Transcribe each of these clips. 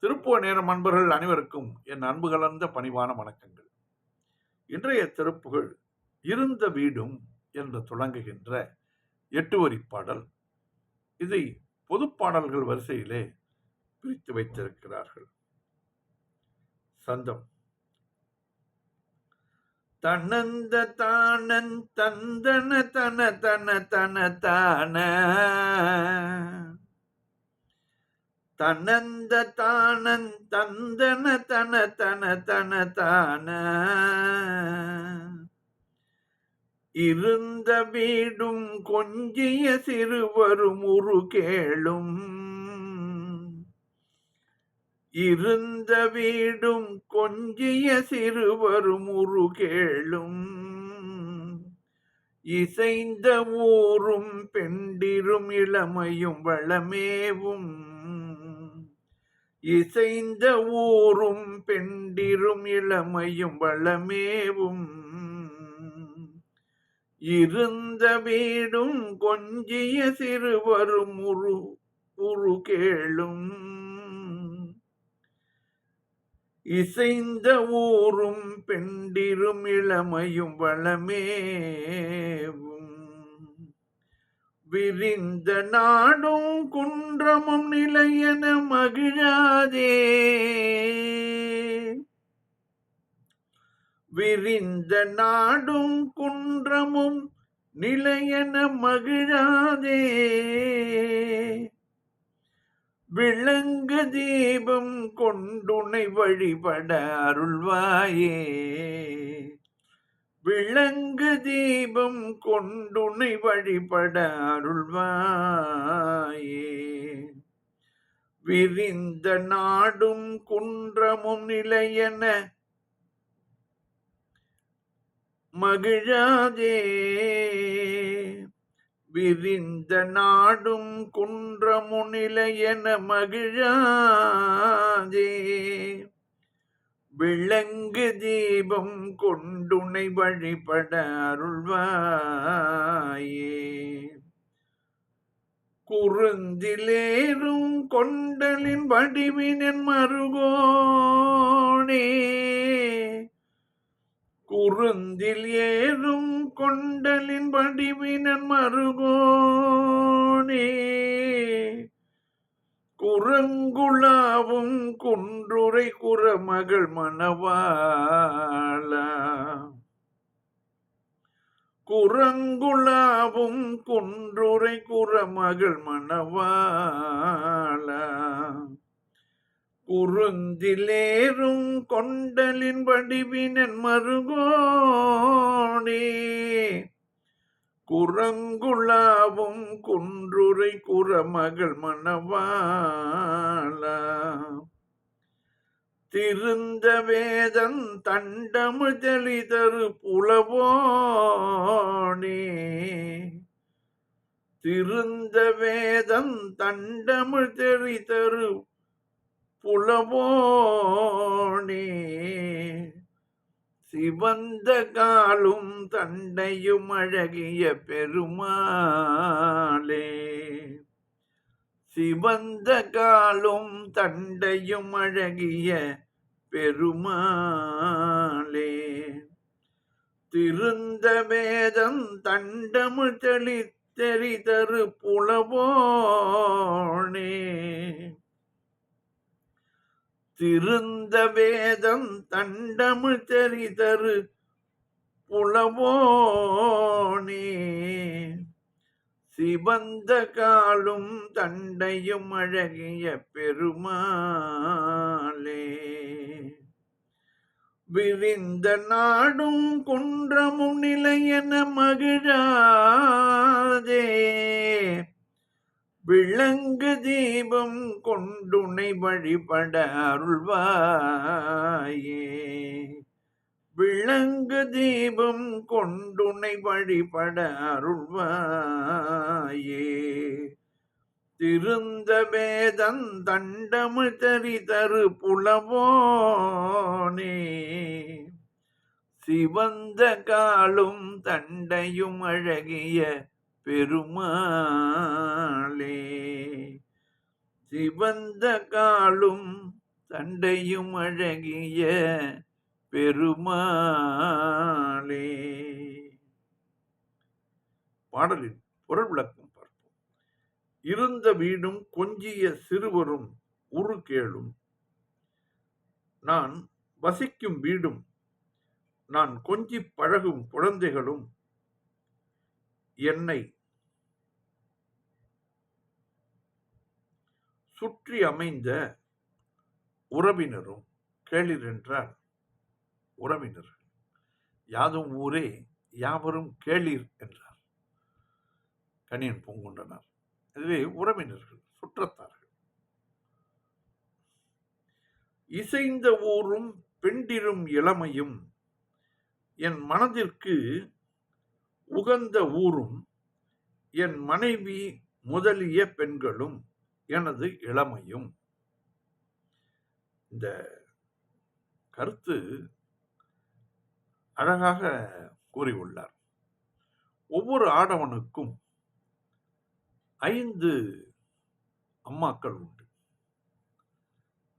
திருப்புவ நேரம் அன்பர்கள் அனைவருக்கும் என் அன்பு கலந்த பணிவான வணக்கங்கள். இன்றைய திருப்புகள் இருந்த வீடும் என்று தொடங்குகின்ற எட்டு வரி பாடல். இதை பொதுப்பாடல்கள் வரிசையிலே பிரித்து வைத்திருக்கிறார்கள். சந்தம். தன்னந்த தானன் தந்தன தன தன தன தான. தனந்த தானன் தந்தன தன தன தன தான. இருந்த வீடும் கொஞ்சிய சிறுவரும் உரு கேளும் இருந்த வீடும் கொஞ்சிய சிறுவரும் உரு கேளும் இசைந்த ஊரும் பெண்டிரும் இளமையும் வளமேவும். இசைந்த ஊரும் பெண்டிரும் இளமையும் வளமேவும். இருந்த வீடும் கொஞ்சிய சிறுவரும் உரு உரு கேளும். இசைந்த ஊரும் பெண்டிரும் இளமையும் வளமேவும். விரிந்த நாடும் குன்றமும் நிலையென மகிழாதே. விரிந்த நாடும் குன்றமும் நிலையென மகிழாதே. விளங்கு தீபம் கொண்டுனை வழிபட அருள்வாயே. விளங்கு தீபம் கொண்டுனை வழிபட அருள்வாயே. விரிந்த நாடும் குன்றமும் நிலையென மகிழாதே. விரிந்த நாடும் குன்றமுனிலையென மகிழாதே. விளங்கு தீபம் கொண்டுனை வழிபட அருள்வாயே. குறுந்திலேறும் கொண்டலின் வடிவினன் மருகோனே. குறுந்தில் ஏறும் கொண்டலின் வடிவினன் மருகோனே. குரங்குளாவும் குன்றுரை குரமகள் மணவாள. குரங்குளாவும் குன்றுரை குரமகள் மணவாள. குறுந்திலேறும் கொண்டலின் வடிவினன் மருகோனே. குரங்குளாவும் குன்றுரை குரமகள் மணவாள. திருந்த வேதன் தண்டமிழ் தெளிதரு புலவோனே. திருந்த வேதம் தண்டமிழ் தெளிதரு புலவோ வந்த காலும் தண்டையும் அழகிய பெருமாளே. சிவந்த காலும் தண்டையும் அழகிய பெருமாளே. திருந்த வேதம் தண்டமு தெளி தெரிதரு புலவோனே. திருந்த வேதம் தண்டமிழ் தெரிதரு புலவோனே. சிவந்த காலும் தண்டையும் அழகிய பெருமாளே. விரிந்த நாடும் குன்றமும் நிலையென மகிழாதே. விளங்கு தீபம் கொண்டுனை வழிபட அருள்வாயே. விளங்கு தீபம் கொண்டுனை வழிபட அருள்வாயே. திருந்த வேதம் தண்டமு தரி தரு புலவோனே. சிவந்த காலும் தண்டையும் அழகிய பெருமாளே. சிவந்த காலும் தண்டையும் அழகிய பெருமாளே. பாடலின் பொருள் விளக்கம் பார்ப்போம். இருந்த வீடும் கொஞ்சிய சிறுவரும் உரு கேளும். நான் வசிக்கும் வீடும் நான் கொஞ்சி பழகும் குழந்தைகளும். என்னை சுற்றி அமைந்த உறவினரும் கேளிர் என்றால் உறவினர்கள் யாதும் ஊரே யாவரும் கேளீர் என்றார். கணியன் பூங்குண்டனார். இதுவே உறவினர்கள் சுற்றத்தார்கள். இசைந்த ஊரும் பெண்டிரும் இளமையும் என் மனதிற்கு உகந்த ஊரும் என் மனைவி முதலிய பெண்களும் எனது இளமையும். இந்த கருத்து அழகாக கூறியுள்ளார். ஒவ்வொரு ஆடவனுக்கும் ஐந்து அம்மாக்கள் உண்டு.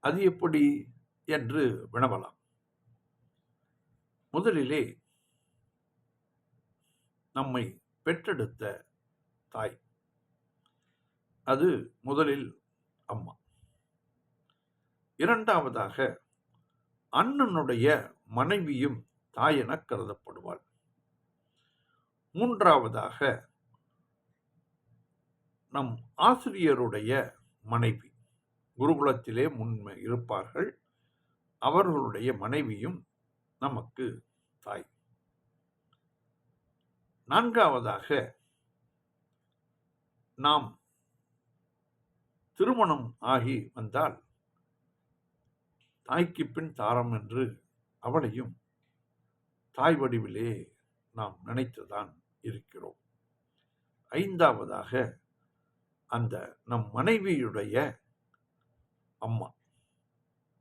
அது எப்படி என்று வினவலாம். முதலிலே நம்மை பெற்றெடுத்த தாய். அது முதலில் அம்மா. இரண்டாவதாக அண்ணனுடைய மனைவியும் தாயென கருதப்படுவாள். மூன்றாவதாக நம் ஆசிரியருடைய மனைவி. குருகுலத்திலே முன்மை இருப்பார்கள். அவர்களுடைய மனைவியும் நமக்கு தாய். நான்காவதாக நாம் திருமணம் ஆகி வந்தால் தாய்க்கு பின் தாரம் என்று அவளையும் தாய் வடிவிலே நாம் நினைத்துதான் இருக்கிறோம். ஐந்தாவதாக அந்த நம் மனைவியுடைய அம்மா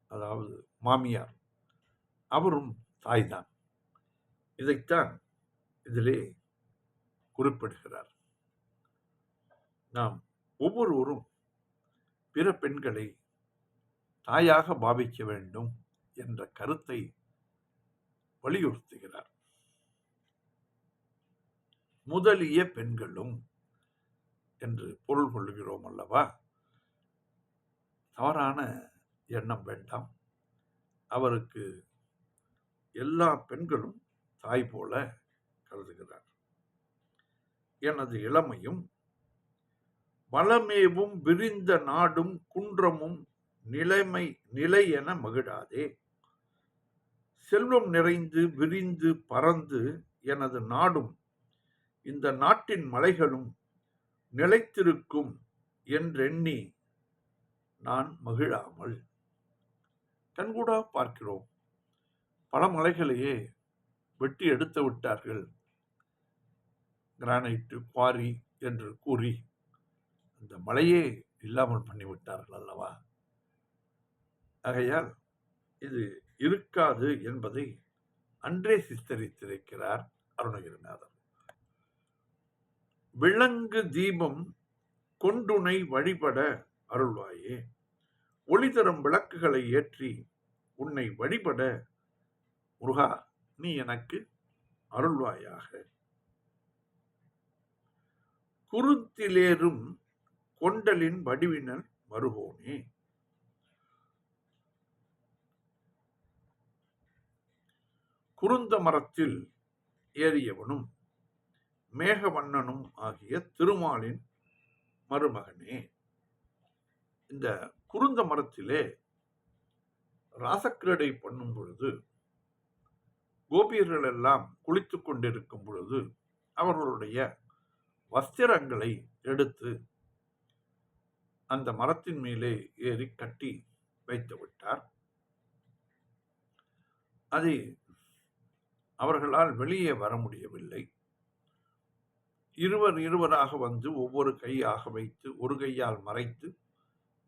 அதாவது மாமியார் அவரும் தாய்தான். இதைத்தான் இதிலே குறிப்பிடுகிறார். நாம் ஒவ்வொருவரும் பிற பெண்களை தாயாக பாவிக்க வேண்டும் என்ற கருத்தை வலியுறுத்துகிறார். முதலிய பெண்களும் என்று பொருள் கொள்ளுகிறோம் அல்லவா? தவறான எண்ணம் வேண்டாம். அவருக்கு எல்லா பெண்களும் தாய் போல கருதுகிறார். எனது இளமையும் பலமேவும் விரிந்த நாடும் குன்றமும் நிலைமை நிலை என மகிழாதே. செல்வம் நிறைந்து விரிந்து பறந்து எனது நாடும் இந்த நாட்டின் மலைகளும் நிலைத்திருக்கும் என்றெண்ணி நான் மகிழாமல். கண்கூடா பார்க்கிறோம். பல மலைகளையே வெட்டி எடுத்து விட்டார்கள். கிரானைட்டு குவாரி என்று கூறி அந்த மலையே இல்லாமல் பண்ணிவிட்டார்கள் அல்லவா? ஆகையால் இது இருக்காது என்பதை அன்றே சித்தரித்திருக்கிறார் அருணகிரிநாதர். விலங்கு தீபம் கொண்டுனை வழிபட அருள்வாயே ஒளி தரும் விளக்குகளை ஏற்றி உன்னை வழிபட முருகா நீ எனக்கு அருள்வாயாக. குருத்திலேறும் கொண்டலின் வடிவினல் வருவோனே குருந்த மரத்தில் ஏறியவனும் மேகவண்ணனும் ஆகிய திருமாலின் மருமகனே. இந்த குருந்த மரத்திலே ராசக்கிரடை பண்ணும் பொழுது கோபியர்கள் எல்லாம் குளித்து கொண்டிருக்கும் பொழுது அவர்களுடைய வஸ்திரங்களை எடுத்து அந்த மரத்தின் மேலே ஏறி கட்டி வைத்து விட்டார். அது அவர்களால் வெளியே வர முடியவில்லை. இருவர் இருவராக வந்து ஒவ்வொரு கையாக வைத்து ஒரு கையால் மறைத்து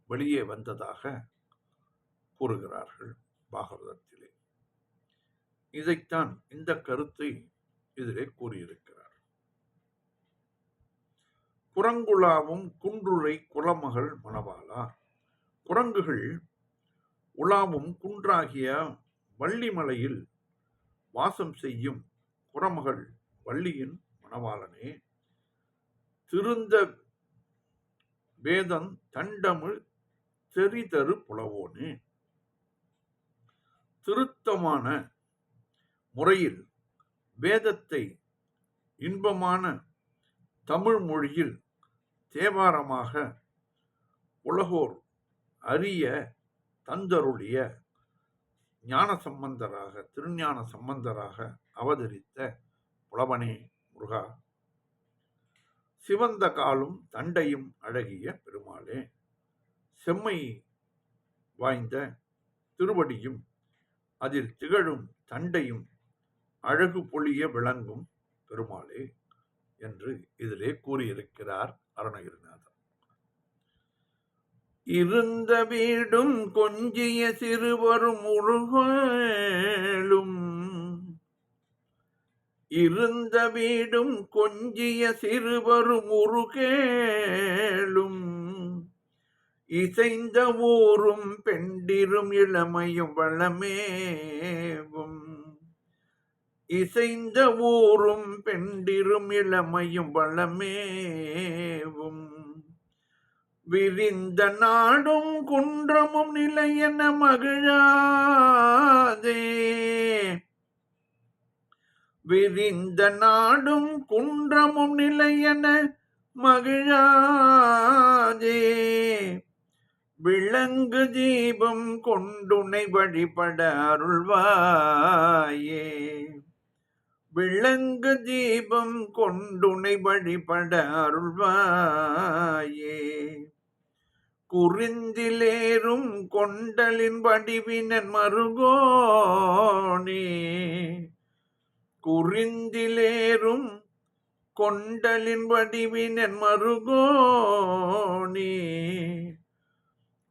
வெளியே வந்ததாக கூறுகிறார்கள் பாகவதத்திலே. இதைத்தான் இந்த கருத்தை இதிலே கூறியிருக்கிறார். குரங்குலாவும் குன்றுரை குலமகள் மணவாளார் குரங்குகள் உலாவும் குன்றாகிய வள்ளிமலையில் வாசம் செய்யும் குரமகள் வள்ளியின் மணவாளனே. திருந்த வேதம் தண்டமிழ் தெரிதரு புலவோனே. திருத்தமான முறையில் வேதத்தை இன்பமான தமிழ் மொழியில் தேவாரமாக உலகோர் அரிய தந்தருளிய ஞான சம்பந்தராக திருஞான சம்பந்தராக அவதரித்த புலவனே முருகா. சிவந்த காலும் தண்டையும் அழகிய பெருமாளே. செம்மை வாய்ந்த திருவடியும் அதில் திகழும் தண்டையும் அழகு பொழிய விளங்கும் பெருமாளே. என்று இதிலே கூறியிருக்கிறார் அருணகிரிநாதர். இருந்த வீடும் கொஞ்சிய சிறுவரும் முருகலும் இருந்த வீடும் கொஞ்சிய சிறுவரும் உருகேளும் இசைந்த ஊரும் பெண்டிரும் இளமையும் வளமேவும். இசைந்த ஊரும் பெண்டிரும் இளமையும் வளமேவும். விரிந்த நாடும் குன்றமும் நிலையென மகிழாதே. விரிந்த நாடும் குன்றமும் நிலையென மகிழாதே. விளங்கு தீபம் கொண்டுனை வழிபட அருள்வாயே. விளங்கு தீபம் கொண்டுனை வழிபட அருள்வாயே. குறிந்திலேறும் கொண்டலின் வடிவினன் மருகோனே. குறிந்திலேறும் கொண்டலின் வடிவினன் மருகோனே.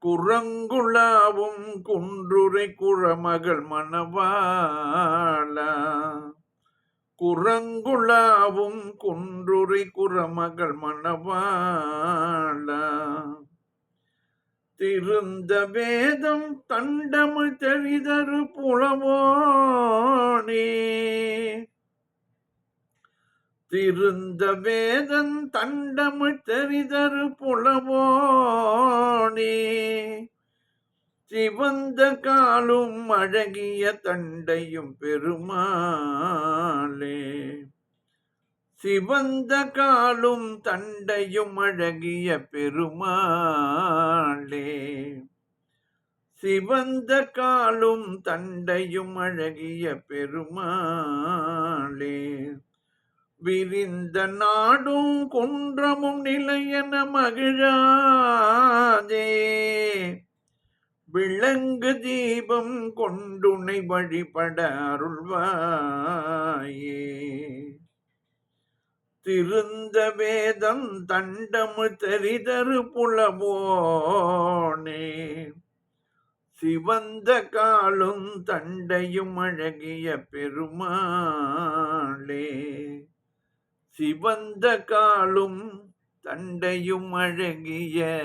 குரங்குளாவும் குன்றுரை குழமகள் மணவாளா. குரங்குழாவும் குன்றுரை குரமகள் மணவாள. திருந்த வேதம் தண்டமிழ் தெரிதரு புலவோனே. திருந்த வேதம் தண்டமிழ் தெரிதரு புலவோனே. சிவந்த காலும் அழகிய தண்டையும் பெருமாளே. சிவந்த காலும் தண்டையும் அழகிய பெருமாளே. சிவந்த காலும் தண்டையும் அழகிய பெருமாளே. விரிந்த நாடும் குன்றமும் நிலையன மகிழாதே. விளங்கு தீபம் கொண்டுனை வழிபட அருள்வாயே. திருந்த வேதம் தண்டமு தெரிதரு புலவோனே. சிவந்த காலும் தண்டையும் அழகிய பெருமாளே. சிவந்த காலும் தண்டையும் அழகிய